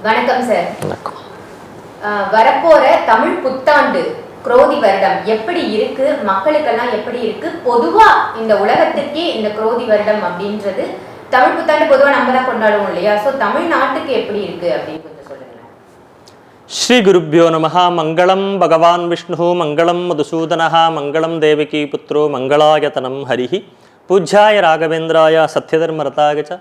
வணக்கம் சார் வரப்போற தமிழ் புத்தாண்டு குரோதி வருடம் எப்படி இருக்கு? மக்களுக்கெல்லாம் எப்படி இருக்கு? பொதுவா இந்த உலகத்திற்கே இந்த குரோதி வருடம் அப்படின்றது தமிழ் புத்தாண்டு பொதுவா நம்ம தான் கொண்டாடுவோம் இல்லையா? சோ தமிழ்நாட்டுக்கு எப்படி இருக்கு அப்படின்னு ஸ்ரீ குருப்பியோ நம மங்களம் பகவான் விஷ்ணு மங்களம் மதுசூதன மங்களம் தேவகி புத்ரோ மங்களாயதனம் ஹரிஹி பூஜ்யாய ராகவேந்திராய சத்யதர்மரதாய ச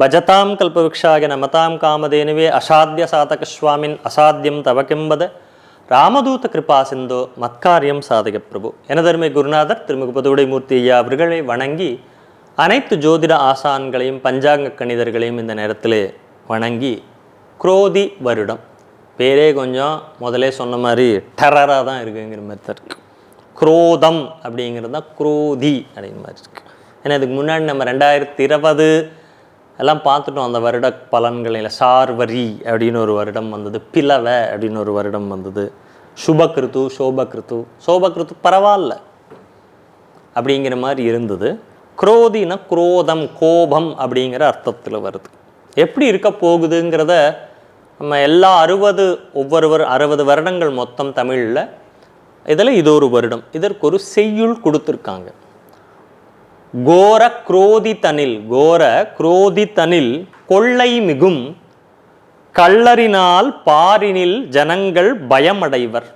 பஜதாம் கல்பவிக்ஷாய நமதாம் காமதேனுவே அசாத்திய சாதக சுவாமின் அசாத்தியம் தவ ராமதூத கிருபா சிந்தோ மத்காரியம் சாதக பிரபு. எனதருமை குருநாதர் திருமுகபதுடை மூர்த்தி ஐயா அவர்களை வணங்கி அனைத்து ஜோதிட ஆசான்களையும் பஞ்சாங்க கணிதர்களையும் இந்த நேரத்திலே வணங்கி குரோதி வருடம். பேரே கொஞ்சம் முதலே சொன்ன மாதிரி டெரராக தான் இருக்குங்கிற மாதிரி தான் இருக்கு. குரோதம் அப்படிங்கிறது தான் குரோதி அப்படிங்கிற மாதிரி இருக்குது ஏன்னா இதுக்கு முன்னாடி நம்ம ரெண்டாயிரத்தி இருபது எல்லாம் பார்த்துட்டோம் அந்த வருட பலன்களில் சார்வரி அப்படின்னு ஒரு வருடம் வந்தது. பிளவ அப்படின்னு ஒரு வருடம் வந்தது. சுபகிருத்து சோபகிருத்து. சோபகிருத்து பரவாயில்ல. அப்படிங்கிற மாதிரி இருந்தது. குரோதினா குரோதம் கோபம் அப்படிங்கிற அர்த்தத்தில் வருது. எப்படி இருக்க போகுதுங்கிறத நம்ம எல்லா அறுபது ஒவ்வொரு வரு அறுபது வருடங்கள் மொத்தம் தமிழில் இதில் இது ஒரு வருடம். இதற்கு ஒரு செய்யுள் கொடுத்துருக்காங்க. கோர குரோதி தனில் கோர குரோதி தனில் கொள்ளை மிகும் கள்ளரினால் பாரினில் ஜனங்கள் பயமடைவர்.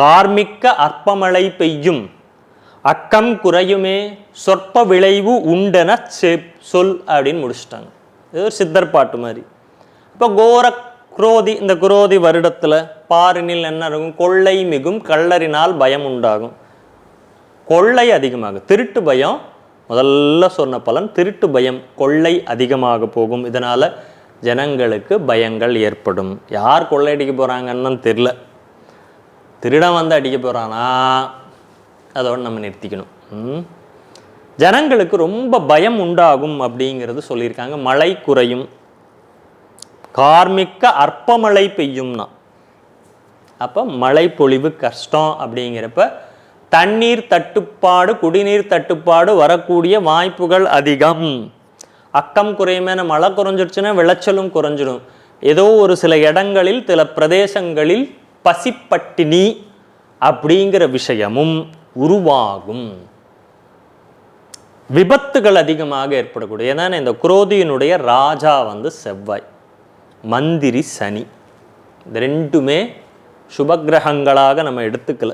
கார்மிக்க அற்பமழை பெய்யும் அக்கம் குறையுமே சொற்ப விளைவு உண்டென செப் சொல் அப்படின்னு முடிச்சிட்டாங்க. இது ஒரு சித்தர் பாட்டு மாதிரி. இப்போ கோர குரோதி இந்த குரோதி வருடத்தில் பாரினில் என்ன இருக்கும் கொள்ளை மிகும் கள்ளரினால் பயம் உண்டாகும். கொள்ளை அதிகமாகும் திருட்டு பயம் முதல்ல சொன்ன பலன் திருட்டு பயம் கொள்ளை அதிகமாக போகும். இதனால் ஜனங்களுக்கு பயங்கள் ஏற்படும். யார் கொள்ளையடிக்க போகிறாங்கன்னு தெரில திருடன் வந்து அடிக்க போகிறானா அதோட நம்ம நிறுத்திக்கணும். ம். ஜனங்களுக்கு ரொம்ப பயம் உண்டாகும் அப்படிங்கிறது சொல்லியிருக்காங்க. மழை குறையும். கார்மிக்க அற்பமழை பெய்யும்னா. அப்போ மழை பொழிவு கஷ்டம் அப்படிங்கிறப்ப தண்ணீர் தட்டுப்பாடு குடிநீர் தட்டுப்பாடு வரக்கூடிய வாய்ப்புகள் அதிகம். அக்கம் குறையுமே மழை குறைஞ்சிருச்சுன்னா விளைச்சலும் குறைஞ்சிடும் ஏதோ ஒரு சில இடங்களில் சில பிரதேசங்களில் பசிப்பட்டினி அப்படிங்கிற விஷயமும் உருவாகும். விபத்துகள் அதிகமாக ஏற்படக்கூடிய ஏன்னா இந்த குரோதியினுடைய ராஜா வந்து செவ்வாய் மந்திரி சனி. இந்த ரெண்டுமே சுபகிரகங்களாக நம்ம எடுத்துக்கல.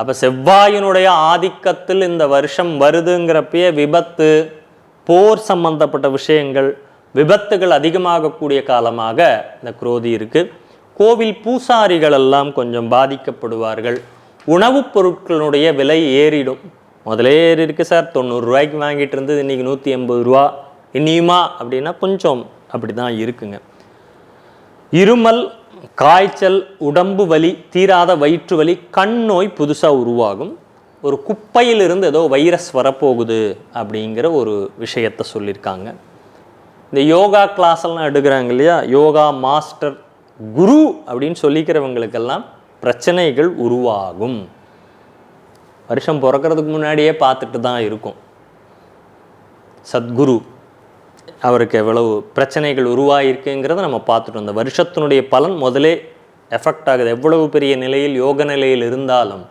அப்போ செவ்வாயினுடைய ஆதிக்கத்தில் இந்த வருஷம் வருதுங்கிறப்பயே விபத்து போர் சம்பந்தப்பட்ட விஷயங்கள் விபத்துகள் அதிகமாகக்கூடிய காலமாக இந்த குரோதி இருக்குது கோவில் பூசாரிகள் எல்லாம் கொஞ்சம் பாதிக்கப்படுவார்கள். உணவுப் பொருட்களுடைய விலை ஏறிடும். முதலே ஏறி இருக்குது சார். தொண்ணூறுரூவாய்க்கு வாங்கிட்டு இருந்தது இன்னைக்கு நூற்றி எண்பது ரூபா. இனியுமா அப்படின்னா கொஞ்சம் அப்படி தான் இருக்குங்க. இருமல் காய்ச்சல் உடம்பு வலி தீராத வயிற்று வலி கண் நோய் புதுசாக உருவாகும். ஒரு குப்பையிலிருந்து ஏதோ வைரஸ் வரப்போகுது அப்படிங்கிற ஒரு விஷயத்தை சொல்லியிருக்காங்க. இந்த யோகா கிளாஸ் எடுக்கிறாங்க இல்லையா? யோகா மாஸ்டர் குரு அப்படின்னு சொல்லிக்கிறவங்களுக்கெல்லாம் பிரச்சனைகள் உருவாகும். வருஷம் பிறக்கிறதுக்கு முன்னாடியே பார்த்துட்டு தான் இருக்கும். சத்குரு அவருக்கு எவ்வளவு பிரச்சனைகள் உருவாகிருக்குங்கிறத நம்ம பார்த்துட்டோம். இந்த வருஷத்தினுடைய பலன் முதலே எஃபெக்ட் ஆகுது. எவ்வளவு பெரிய நிலையில் யோக நிலையில் இருந்தாலும்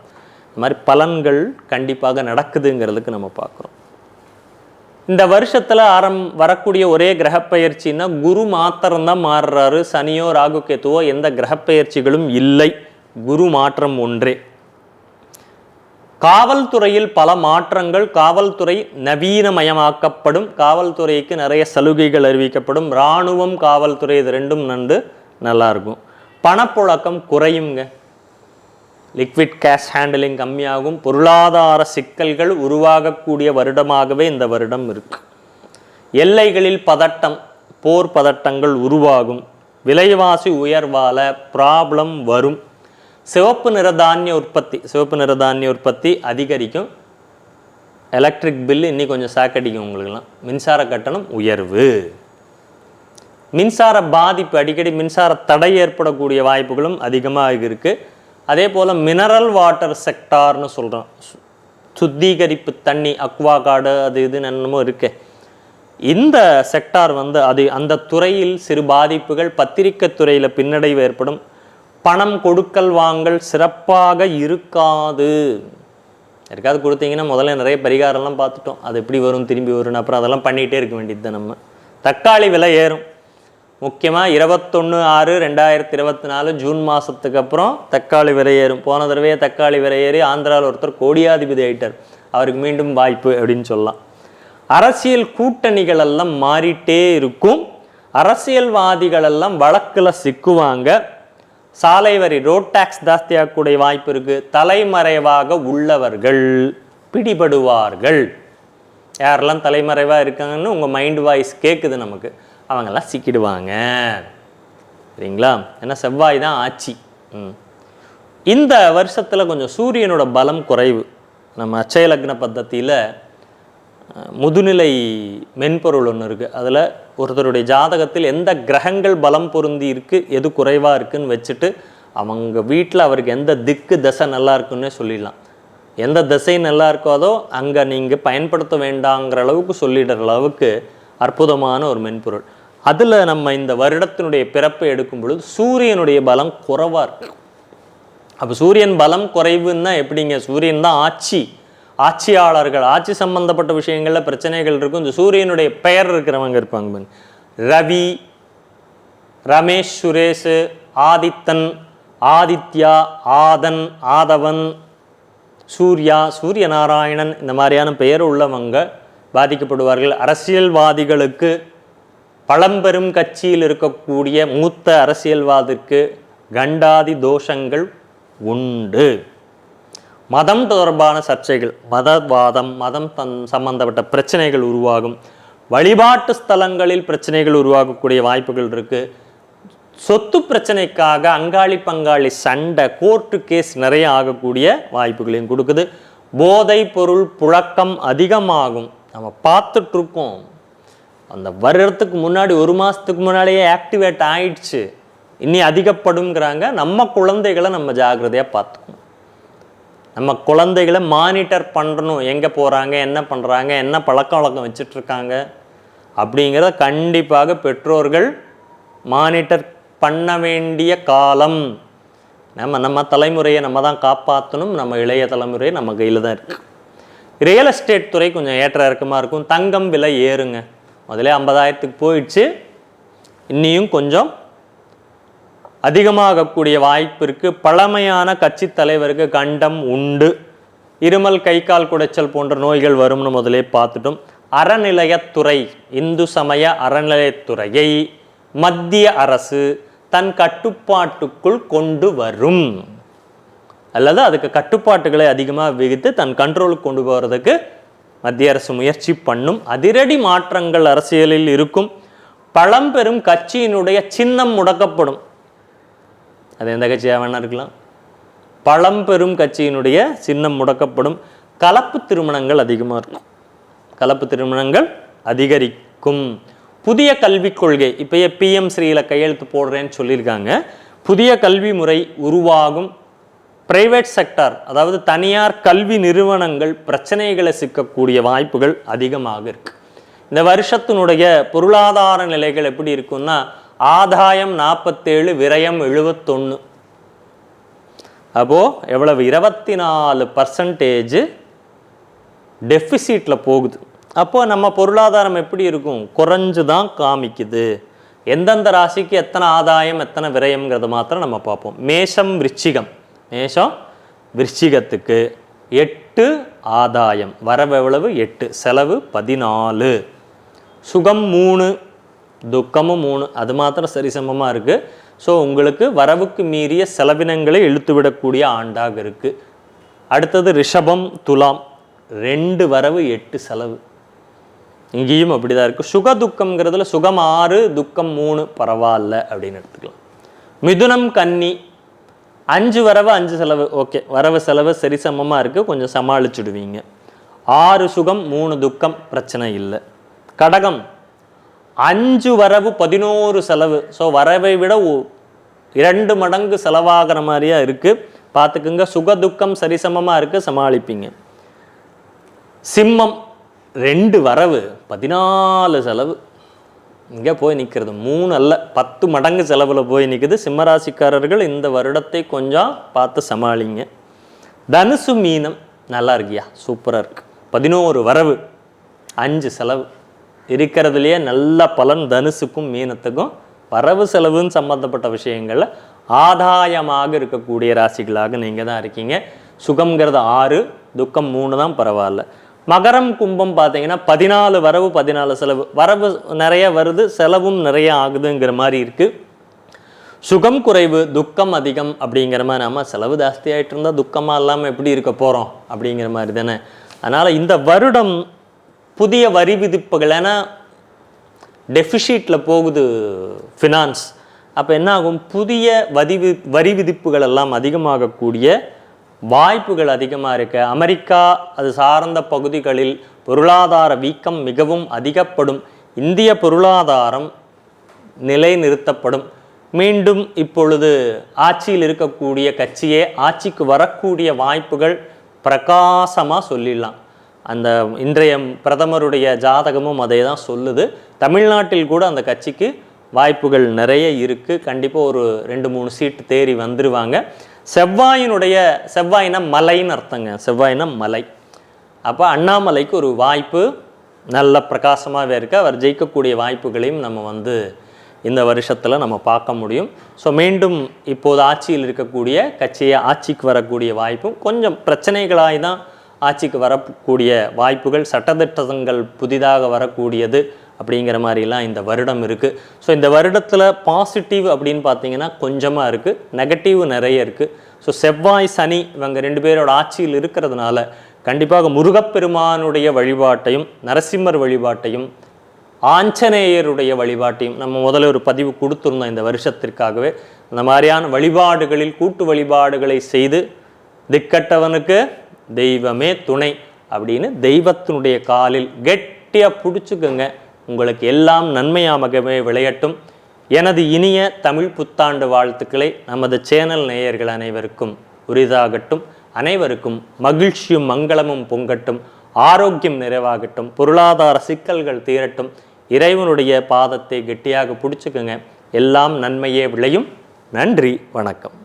இந்த மாதிரி பலன்கள் கண்டிப்பாக நடக்குதுங்கிறதுக்கு நம்ம பார்க்குறோம். இந்த வருஷத்தில் ஆரம் வரக்கூடிய ஒரே கிரகப்பெயர்ச்சின்னா குரு மாத்திரம்தான் மாறுறாரு. சனியோ ராகு கேத்துவோ எந்த கிரகப்பெயர்ச்சிகளும் இல்லை. குரு மாற்றம் ஒன்றே. காவல்துறையில் பல மாற்றங்கள் காவல்துறை நவீனமயமாக்கப்படும் காவல்துறைக்கு நிறைய சலுகைகள் அறிவிக்கப்படும். இராணுவம் காவல்துறை இது ரெண்டும் நண்டு நல்லா இருக்கும் பணப்புழக்கம் குறையுங்க லிக்விட் கேஷ் ஹேண்டலிங் கம்மியாகும். பொருளாதார சிக்கல்கள் உருவாகக்கூடிய வருடமாகவே இந்த வருடம் இருக்கு. எல்லைகளில் பதட்டம் போர் பதட்டங்கள் உருவாகும். விலைவாசி உயர்வால ப்ராப்ளம் வரும். சிவப்பு நிற தானிய உற்பத்தி சிவப்பு நிற தானிய உற்பத்தி அதிகரிக்கும். எலக்ட்ரிக் பில் இன்னி கொஞ்சம் சாக்கடிக்கும் உங்களுக்குலாம் மின்சார கட்டணம் உயர்வு. மின்சார பாதிப்பு அடிக்கடி மின்சார தடை ஏற்படக்கூடிய வாய்ப்புகளும் அதிகமாக இருக்குது அதே போல் மினரல் வாட்டர் செக்டார்னு சொல்கிறோம் சுத்திகரிப்பு தண்ணி அக்வா காடு அது இதுன்னு என்னமோ இருக்கு. இந்த செக்டார் வந்து அது அந்த துறையில் சிறு பாதிப்புகள் பத்திரிக்கை துறையில் பின்னடைவு ஏற்படும். பணம் கொடுக்கல் வாங்கல் சிறப்பாக இருக்காது. யாருக்காவது கொடுத்தீங்கன்னா முதல்ல நிறைய பரிகாரம்லாம் பார்த்துட்டோம். அது எப்படி வரும் திரும்பி வரும் அப்புறம் அதெல்லாம் பண்ணிகிட்டே இருக்க வேண்டியது தான் நம்ம. தக்காளி விலை ஏறும். முக்கியமாக இருபத்தொன்று ஆறு ரெண்டாயிரத்தி இருபத்தி நாலு ஜூன் மாதத்துக்கு அப்புறம் தக்காளி விலை ஏறும். போன தடவையே தக்காளி விலை ஏறி ஆந்திராவில் ஒருத்தர் கோடியாதிபதி ஆயிட்டார். அவருக்கு மீண்டும் வாய்ப்பு அப்படின்னு சொல்லலாம். அரசியல் கூட்டணிகள் எல்லாம் மாறிட்டே இருக்கும். அரசியல்வாதிகள் எல்லாம் வழக்கில் சிக்குவாங்க. சாலை வரி ரோட் டேக்ஸ் ஜாஸ்தியாகக்கூடிய வாய்ப்பு இருக்குது தலைமறைவாக உள்ளவர்கள் பிடிபடுவார்கள். யாரெல்லாம் தலைமறைவாக இருக்காங்கன்னு உங்கள் மைண்ட் வாய்ஸ் கேட்குது நமக்கு. அவங்கெல்லாம் சிக்கிடுவாங்க. சரிங்களா? ஏன்னா செவ்வாய் தான் ஆட்சி. ம். இந்த வருஷத்தில் கொஞ்சம் சூரியனோட பலம் குறைவு. நம்ம அச்சய லக்ன பద్ధதியில் முதுநிலை மென்பொருள் ஒன்று இருக்குது அதில் ஒருத்தருடைய ஜாதகத்தில் எந்த கிரகங்கள் பலம் பொருந்தி இருக்குது எது குறைவாக இருக்குன்னு வச்சுட்டு அவங்க வீட்டில் அவருக்கு எந்த திக்கு தசை நல்லா இருக்குன்னே சொல்லிடலாம். எந்த திசை நல்லா இருக்காதோ அங்கே நீங்கள் பயன்படுத்த வேண்டாங்கிற அளவுக்கு சொல்லிடுற அளவுக்கு அற்புதமான ஒரு மென்பொருள். அதில் நம்ம இந்த வருடத்தினுடைய பிறப்பை எடுக்கும் பொழுது சூரியனுடைய பலம் குறைவாக இருக்கு அப்போ சூரியன் பலம் குறைவுன்னா எப்படிங்க? சூரியன் தான் ஆட்சி. ஆட்சியாளர்கள் ஆட்சி சம்பந்தப்பட்ட விஷயங்களில் பிரச்சனைகள் இருக்கும். இந்த சூரியனுடைய பெயர் இருக்கிறவங்க இருப்பாங்க ரவி ரமேஷ் சுரேஷ் ஆதித்தன் ஆதித்யா ஆதன் ஆதவன் சூர்யா சூரிய நாராயணன் இந்த மாதிரியான பெயர் உள்ளவங்க பாதிக்கப்படுவார்கள். அரசியல்வாதிகளுக்கு பழம்பெரும் கட்சியில் இருக்கக்கூடிய மூத்த அரசியல்வாதிற்கு கண்டாதி தோஷங்கள் உண்டு. மதம் தொடர்பான சர்ச்சைகள் மதவாதம் மதம் தன் சம்பந்தப்பட்ட பிரச்சனைகள் உருவாகும். வழிபாட்டு ஸ்தலங்களில் பிரச்சனைகள் உருவாகக்கூடிய வாய்ப்புகள் இருக்குது சொத்து பிரச்சனைக்காக அங்காளி பங்காளி சண்டை கோர்ட்டு கேஸ் நிறைய ஆகக்கூடிய வாய்ப்புகளையும் கொடுக்குது. போதை பொருள் புழக்கம் அதிகமாகும். நம்ம பார்த்துட்ருக்கோம். அந்த வருடத்துக்கு முன்னாடி ஒரு மாதத்துக்கு முன்னாடியே ஆக்டிவேட் ஆயிடுச்சு. இனி அதிகப்படுங்கிறாங்க நம்ம குழந்தைகளை நம்ம ஜாக்கிரதையாக பார்த்துக்கணும். நம்ம குழந்தைகளை மானிட்டர் பண்ணணும். எங்கே போகிறாங்க என்ன பண்ணுறாங்க என்ன பழக்க வழக்கம் வச்சிட்ருக்காங்க அப்படிங்கிறத கண்டிப்பாக பெற்றோர்கள் மானிட்டர் பண்ண வேண்டிய காலம். நம்ம நம்ம தலைமுறையை நம்ம தான் காப்பாற்றணும் நம்ம இளைய தலைமுறையை நம்ம கையில் தான் இருக்குது ரியல் எஸ்டேட் துறை கொஞ்சம் ஏற்ற இறக்கமாக இருக்கும். தங்கம் விலை ஏறுங்க. முதலே ஐம்பதாயிரத்துக்கு போயிடுச்சு. இன்னியும் கொஞ்சம் அதிகமாகக்கூடிய வாய்ப்பிற்கு பழமையான கட்சி தலைவருக்கு கண்டம் உண்டு. இருமல் கை கால் குடைச்சல் போன்ற நோய்கள் வரும்னு முதலே பார்த்துட்டோம். அறநிலையத்துறை இந்து சமய அறநிலையத்துறையை மத்திய அரசு தன் கட்டுப்பாட்டுக்குள் கொண்டு வரும். அல்லது அதுக்கு கட்டுப்பாட்டுகளை அதிகமாக விதித்து தன் கண்ட்ரோலுக்கு கொண்டு போகிறதுக்கு மத்திய அரசு முயற்சி பண்ணும். அதிரடி மாற்றங்கள் அரசியலில் இருக்கும். பழம்பெரும் கட்சியினுடைய சின்னம் முடக்கப்படும். அது எந்த கட்சியாக வேணா இருக்கலாம். பழம்பெரும் கட்சியினுடைய சின்னம் முடக்கப்படும். கலப்பு திருமணங்கள் அதிகமாக இருக்கும். கலப்பு திருமணங்கள் அதிகரிக்கும். புதிய கல்விக் கொள்கை இப்போயே பிஎம் ஸ்ரீயில் கையெழுத்து போடுறேன்னு சொல்லியிருக்காங்க. புதிய கல்வி முறை உருவாகும். பிரைவேட் செக்டார் அதாவது தனியார் கல்வி நிறுவனங்கள் பிரச்சனைகளை சிக்கக்கூடிய வாய்ப்புகள் அதிகமாக இருக்குது இந்த வருஷத்தினுடைய பொருளாதார நிலைகள் எப்படி இருக்கும்னா ஆதாயம் நாற்பத்தேழு விரயம் எழுபத்தொன்று அப்போது எவ்வளவு? இருபத்தி நாலு பர்சன்டேஜ் டெஃபிசிட்டில் போகுது. அப்போ நம்ம பொருளாதாரம் எப்படி இருக்கும்? குறைஞ்சு தான் காமிக்குது. எந்தெந்த ராசிக்கு எத்தனை ஆதாயம் எத்தனை விரயம்ங்கிறத மாத்திரம் நம்ம பார்ப்போம். மேஷம் விருச்சிகம். மேஷம் விருச்சிகத்துக்கு எட்டு ஆதாயம். வரவு எவ்வளவு? எட்டு. செலவு பதினாலு. சுகம் மூணு. துக்கமும் மூணு அது மாத்திரம் சரிசமமாக இருக்குது ஸோ உங்களுக்கு வரவுக்கு மீறிய செலவினங்களை இழுத்துவிடக்கூடிய ஆண்டாக இருக்குது அடுத்தது ரிஷபம் துலாம். ரெண்டு வரவு எட்டு செலவு. இங்கேயும் அப்படி தான் இருக்குது சுக துக்கம்ங்கிறதுல சுகம் ஆறு துக்கம் மூணு பரவாயில்ல அப்படின்னு எடுத்துக்கலாம். மிதுனம் கன்னி. அஞ்சு வரவு அஞ்சு செலவு. ஓகே வரவு செலவு சரிசமமாக இருக்குது கொஞ்சம் சமாளிச்சுடுவீங்க. ஆறு சுகம் மூணு துக்கம் பிரச்சனை இல்லை. கடகம். அஞ்சு வரவு பதினோரு செலவு. ஸோ வரவை விட இரண்டு மடங்கு செலவாகிற மாதிரியா இருக்குது பார்த்துக்குங்க. சுக துக்கம் சரிசமமாக இருக்குது சமாளிப்பீங்க. சிம்மம் ரெண்டு வரவு பதினாலு செலவு. இங்கே போய் நிற்கிறது மூணு அல்ல பத்து மடங்கு செலவில் போய் நிற்குது சிம்மராசிக்காரர்கள் இந்த வருடத்தை கொஞ்சம் பார்த்து சமாளிங்க. தனுசு மீனம் நல்லா இருக்கியா? சூப்பராக இருக்குது பதினோரு வரவு அஞ்சு செலவு. இருக்கிறதுலையே நல்ல பலன் தனுசுக்கும் மீனத்துக்கும் வரவு செலவுன்னு சம்மந்தப்பட்ட விஷயங்களில் ஆதாயமாக இருக்கக்கூடிய ராசிகளாக நீங்கள் தான் இருக்கீங்க. சுகம்ங்கிறது ஆறு துக்கம் மூணு தான் பரவாயில்ல. மகரம் கும்பம் பார்த்தீங்கன்னா பதினாலு வரவு பதினாலு செலவு. வரவு நிறைய வருது செலவும் நிறைய ஆகுதுங்கிற மாதிரி இருக்குது சுகம் குறைவு துக்கம் அதிகம் அப்படிங்கிற மாதிரி நம்ம செலவு ஜாஸ்தியாகிட்டு இருந்தால் துக்கமாக இல்லாமல் எப்படி இருக்க போகிறோம் அப்படிங்கிற மாதிரி தானே. அதனால் இந்த வருடம் புதிய வரி விதிப்புகள் ஏன்னா டெஃபிஷிட்டில் போகுது ஃபினான்ஸ் அப்போ என்ன ஆகும் புதிய வரி வி வரி விதிப்புகள் எல்லாம் அதிகமாகக்கூடிய வாய்ப்புகள் அதிகமாக இருக்க. அமெரிக்கா அது சார்ந்த பகுதிகளில் பொருளாதார வீக்கம் மிகவும் அதிகப்படும். இந்திய பொருளாதாரம் நிலைநிறுத்தப்படும். மீண்டும் இப்பொழுது ஆட்சியில் இருக்கக்கூடிய கட்சியே ஆட்சிக்கு வரக்கூடிய வாய்ப்புகள் பிரகாசமாக சொல்லிடலாம். அந்த இன்றைய பிரதமருடைய ஜாதகமும் அதை தான் சொல்லுது. தமிழ்நாட்டில் கூட அந்த கட்சிக்கு வாய்ப்புகள் நிறைய இருக்குது கண்டிப்பாக ஒரு ரெண்டு மூணு சீட்டு தேறி வந்துடுவாங்க செவ்வாயினுடைய செவ்வாயினா மலைன்னு அர்த்தங்க. செவ்வாயினா மலை. அப்போ அண்ணாமலைக்கு ஒரு வாய்ப்பு நல்ல பிரகாசமாகவே இருக்கு. அவர் ஜெயிக்கக்கூடிய வாய்ப்புகளையும் நம்ம வந்து இந்த வருஷத்தில் நம்ம பார்க்க முடியும். ஸோ மீண்டும் இப்போது ஆட்சியில் இருக்கக்கூடிய கட்சியை ஆட்சிக்கு வரக்கூடிய வாய்ப்பும் கொஞ்சம் பிரச்சனைகளாய் தான் ஆட்சிக்கு வரக்கூடிய வாய்ப்புகள் சட்டத்திட்டங்கள் புதிதாக வரக்கூடியது அப்படிங்கிற மாதிரிலாம் இந்த வருடம் இருக்குது ஸோ இந்த வருடத்தில் பாசிட்டிவ் அப்படின்னு பார்த்தீங்கன்னா கொஞ்சமாக இருக்குது நெகட்டிவ் நிறைய இருக்குது ஸோ செவ்வாய் சனி இவங்க ரெண்டு பேரோட ஆட்சியில் இருக்கிறதுனால கண்டிப்பாக முருகப்பெருமானுடைய வழிபாட்டையும் நரசிம்மர் வழிபாட்டையும் ஆஞ்சநேயருடைய வழிபாட்டையும் நம்ம முதல்ல ஒரு பதிவு கொடுத்துருந்தோம் இந்த வருஷத்திற்காகவே. அந்த மாதிரியான வழிபாடுகளில் கூட்டு வழிபாடுகளை செய்து திக்கட்டவனுக்கு தெய்வமே துணை அப்படின்னு தெய்வத்தினுடைய காலில் கெட்டியாக பிடிச்சிக்கோங்க. உங்களுக்கு எல்லாம் நன்மையாகவே விளையட்டும். எனது இனிய தமிழ் புத்தாண்டு வாழ்த்துக்களை நமது சேனல் நேயர்கள் அனைவருக்கும் உரிதாகட்டும். அனைவருக்கும் மகிழ்ச்சியும் மங்களமும் பொங்கட்டும். ஆரோக்கியம் நிறைவாகட்டும். பொருளாதார சிக்கல்கள் தீரட்டும். இறைவனுடைய பாதத்தை கெட்டியாக பிடிச்சிக்கோங்க. எல்லாம் நன்மையே விளையும். நன்றி வணக்கம்.